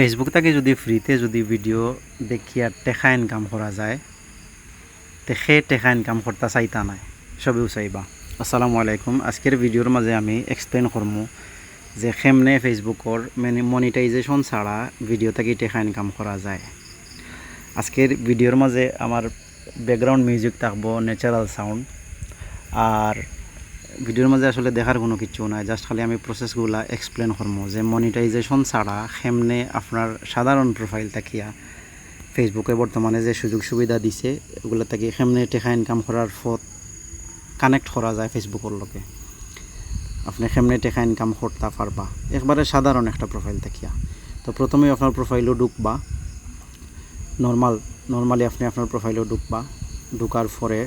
Facebook থেকে যদি ফ্রিতে যদি ভিডিও দেখিয়া টেকা ইনকাম করা যায় তে সে টেকা ইনকাম করতে চাইতা নাই। সবেও চাইবা। আসসালামু আলাইকুম। আজকের ভিডিওর মাঝে আমি এক্সপ্লেন করব যে কেমনে ফেসবুকর মানে মনিটাইজেশন ছাড়া ভিডিও থেকে টেকা ইনকাম করা যায়। আজকের ভিডিওর মাঝে আমার ব্যাকগ্রাউন্ড মিউজিক থাকব ন্যাচারাল সাউন্ড আর ভিডিওর মাঝে আসলে দেখার কোনো কিছু নাই জাস্ট খালি আমি প্রসেসগুলা এক্সপ্লেন করব যে মনিটাইজেশন ছাড়া কেমনে আপনার সাধারণ প্রোফাইল থাকিয়া ফেসবুকে বর্তমানে যে সুযোগ সুবিধা দিছে, ওগুলো থেকে কেমনে টেকা ইনকাম করার পথ কানেক্ট করা যায় ফেসবুকের লগে আপনি কেমনে টেকা ইনকাম করতে পারবা। একবারে সাধারণ একটা প্রোফাইল থাকিয়া তো প্রথমে আপনার প্রোফাইলও ঢুকবা। নর্মাল নর্মালি আপনি আপনার প্রোফাইলও ঢুকবা। ঢুকার পরে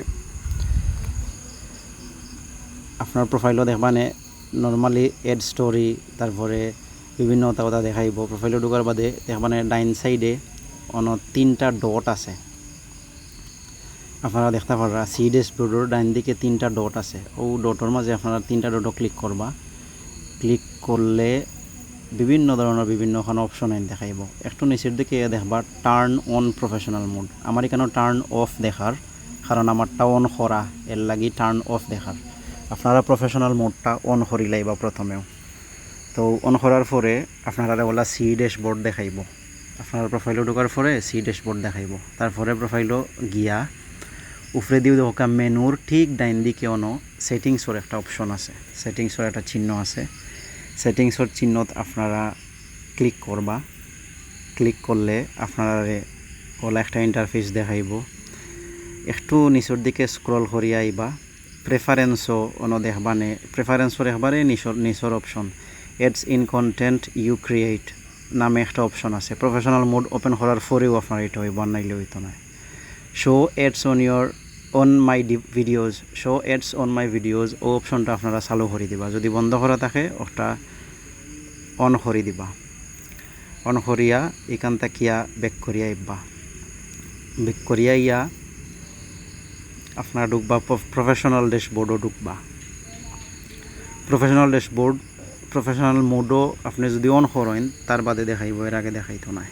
আপনার প্রোফাইলও দেখবানে নর্মালি এড স্টোরি তারপরে বিভিন্ন কথা দেখাইব। প্রোফাইলও ঢুকার বাদে দেখবানে ডাইন সাইডে অন তিনটা ডট আছে। আপনারা দেখতে পারা সি ড্যাশবোর্ডের ডাইন দিকে তিনটা ডট আছে। ও ডটর মাঝে আপনারা তিনটা ডটও ক্লিক করবা। ক্লিক করলে বিভিন্ন ধরনের বিভিন্ন ওখানে অপশন আইন দেখাইব। একটু নিচের দিকে দেখবা টার্ন অন প্রফেশনাল মোড আমার এখানে টার্ন অফ দেখার, কারণ আমারটা অন করা। এর লাগি টার্ন অফ দেখার। আপনারা প্রফেশনাল মোডটা অন করি লাইবা প্রথমেও। তো অন করার পরে আপনারা বলা সি ড্যাশবোর্ড দেখাইব। আপনার প্রোফাইলও ঢোকার পরে সি ড্যাশবোর্ড দেখাইব। তারপরে প্রোফাইলও গিয়া উপরে দিয়ে দেখা মেনুর ঠিক ডাইন দিকে অন সেটিংসর একটা অপশন আছে। সেটিংসর একটা চিহ্ন আছে। সেটিংসর চিহ্নত আপনারা ক্লিক করবা। ক্লিক করলে আপনারা ওলা একটা ইন্টারফেস দেখাইব। একটু নিচের দিকে স্ক্রল করিয়া আইবা। প্রেফারেন্সও অন দেখবানে প্রেফারেন্সর একবারে নিচর নিচর option ads in content you create নামে একটা অপশন আছে প্রফেশনাল মোড ওপেন করার পরেও আপনার এটা হইব নাইলে হইতো না show ads on your on my videos show ads on my videos ও অপশনটা আপনারা চালু করে দিবা। যদি বন্ধ করা থাকে, ওটা অন করে দিবা। অন করিয়া, এখান তাকিয়া বেক করিয়া ইবা বেক করিয়া ইয়া আপনার ঢুকবা প্রফেশনাল ড্যাশবোর্ডও ঢুকবা। প্রফেশনাল ড্যাশবোর্ড প্রফেশনাল মোডও আপনি যদি অন করেন, তার বাদে দেখাইব, এর আগে দেখাইতো না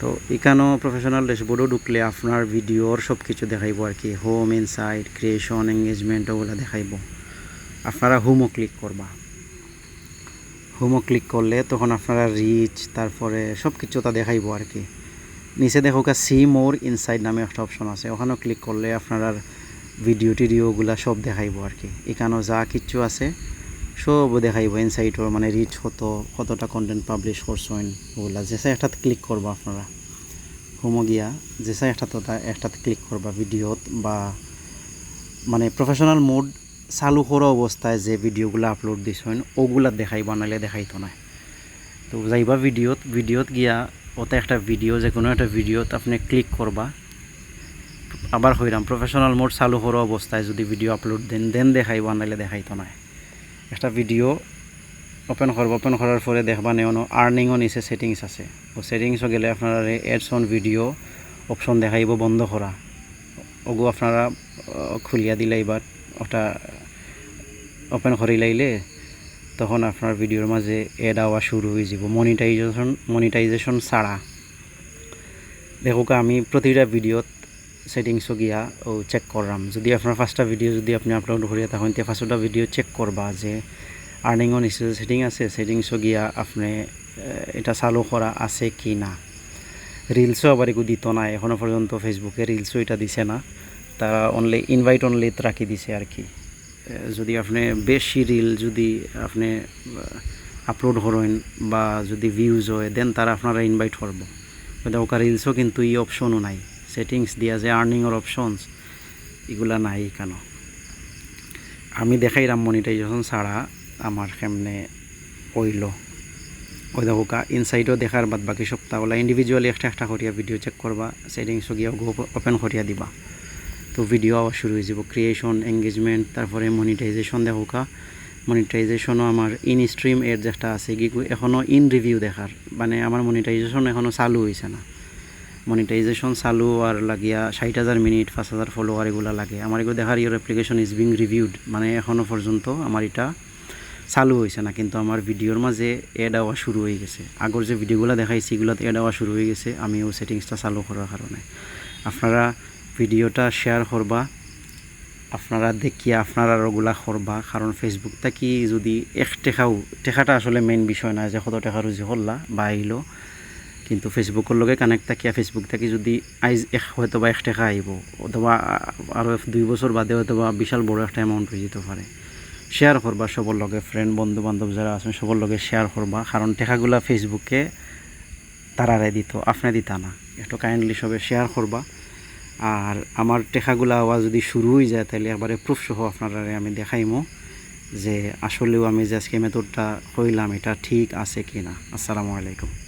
তো এখানেও প্রফেশনাল ড্যাশবোর্ডও ঢুকলে আপনার ভিডিওর সব কিছু দেখাইব আর কি হোম ইনসাইট ক্রিয়েশন এঙ্গেজমেন্ট ওগুলো দেখাইব। আপনারা হোমও ক্লিক করবা। হোমও ক্লিক করলে তখন আপনারা রিচ তারপরে সব কিছু তা দেখাইব আর কি। নিচে দেখো সি মোর ইনসাইড নামে একটা অপশন আছে। ওখানেও ক্লিক করলে আপনার ভিডিও টিডিওগুলা সব দেখাইব আর কি। এখানেও যা কিছু আছে সব দেখাইব। ইনসাইটর মানে রিচ কত, কতটা কন্টেন্ট পাবলিশ করছেন ওগুলা। যেসা একটাতে ক্লিক করবা আপনারা। হোমো গিয়া যেসা একটাতে একটাতে ক্লিক করবা। ভিডিওত বা মানে প্রফেশনাল মোড চালু করা অবস্থায় যে ভিডিওগুলো আপলোড দিছেন ওগুলা দেখাইবা, নাহলে দেখাইতো না। তো যাইবা ভিডিওত ভিডিওত গিয়া ওতে একটা ভিডিও যে কোনো একটা ভিডিওত আপনি ক্লিক করবা। আবার হইরাম প্রফেশনাল মোড চালু করা অবস্থায় যদি ভিডিও আপলোড দেন দেন দেখাইবা নাহলে দেখাইতো না একটা ভিডিও ওপেন করব ওপেন করার পরে দেখবা নেওনো আর্নিংও নিচে সেটিংস আছে। ও সেটিংসও গেলে আপনারা এডস অন ভিডিও অপশন দেখাইব বন্ধ করা। ওগু আপনারা খুলিয়া দিলে এবার ওটা ওপেন করে লাইলে তখন আপনার ভিডিওর মাঝে এড আওয়া শুরু হয়ে যাব। মনিটাইজেশন মনিটাইজেশন ছাড়া। দেখো আমি প্রতিটা ভিডিওত সেটিংসও গিয়া ও চেক করলাম। যদি আপনার ফার্স্টটা ভিডিও যদি আপনি আপলোড করিয়া তখন ফার্স্টটা ভিডিও চেক করবা যে আর্নিংও নিচে সেটিং আছে সেটিংসও গিয়া আপনি এটা চালু করা আছে কি না। রিলসও আবার একটু দিত না এখনও পর্যন্ত ফেসবুকে রিলসও এটা দিছে না। তারা অনলি ইনভাইট অনলি রাখি দিছে আর কি যদি আপনি বেশি রিল যদি আপনি আপলোড করেন বা যদি ভিউজ হয় দেন তারা আপনারা ইনভাইট করব। ওকা রিলসও কিন্তু এই অপশনও নাই। সেটিংস দিয়া যে আর্নিংয়ের অপশনস এগুলা নাই কেন? আমি দেখাইলাম মনিটাইজেশন ছাড়া আমার কেমনে ওইল ওই দেখোকা ইনসাইডও দেখার বাদ বাকি সপ্তাহগুলা ইন্ডিভিজুয়ালি একটা একটা করিয়া ভিডিও চেক করবা সেটিংসও গিয়া ওপেন করিয়া দিবা। তো ভিডিও আবার শুরু হয়ে যাব। ক্রিয়েশন এঙ্গেজমেন্ট তারপরে মনিটাইজেশন দেখোকা মনিটাইজেশনও আমার ইন স্ট্রিম এর যেটা আছে গিগু এখনও ইন রিভিউ দেখার। মানে আমার মনিটাইজেশন এখনও চালু হয়েছে না। মনিটাইজেশন চালু আর লাগিয়া ষাট হাজার মিনিট পাঁচ হাজার ফলোয়ার এগুলো লাগে। আমার এগুলো দেখার your application is being reviewed মানে এখনও পর্যন্ত আমার এটা চালু হয়েছে না। কিন্তু আমার ভিডিওর মাঝে এড হওয়া শুরু হয়ে গেছে। আগর যে ভিডিওগুলো দেখাইছি, এগুলোতে এড হওয়া শুরু হয়ে গেছে। আমিও সেটিংসটা চালু করার কারণে। আপনারা ভিডিওটা শেয়ার করবা, আপনারা দেখিয়া আপনারা ওগুলা করবা, কারণ ফেসবুকটা কি যদি এক টেকাও, টেকাটা আসলে মেইন বিষয় না, যে কত টাকা রুজি করলা বা আইলো। কিন্তু ফেসবুকের লগে কানেক্ট থাকিয়া ফেসবুক থাকি যদি আইজ এক হয়তো বা এক টাকা আইব, অথবা আরও দুই বছর বাদে হয়তো বা বিশাল বড় একটা অ্যামাউন্ট হয়ে যেতে পারে। শেয়ার করবা সবার লগে ফ্রেন্ড বন্ধু বান্ধব যারা আছেন, সবার লগে শেয়ার করবা, কারণ টেকাগুলা ফেসবুকে তারারে দিত, আপনি দিতা না। একটু কাইন্ডলি সবে শেয়ার করবা। আর আমার টেকাগুলা আওয়াজ যদি শুরু হয়ে যায়, তাহলে একবারে প্রুফ সহ আপনারা আমি দেখাইমো যে আসলেও আমি যে আজকে মেথডটা কইলাম, এটা ঠিক আছে কি না আসসালামু আলাইকুম।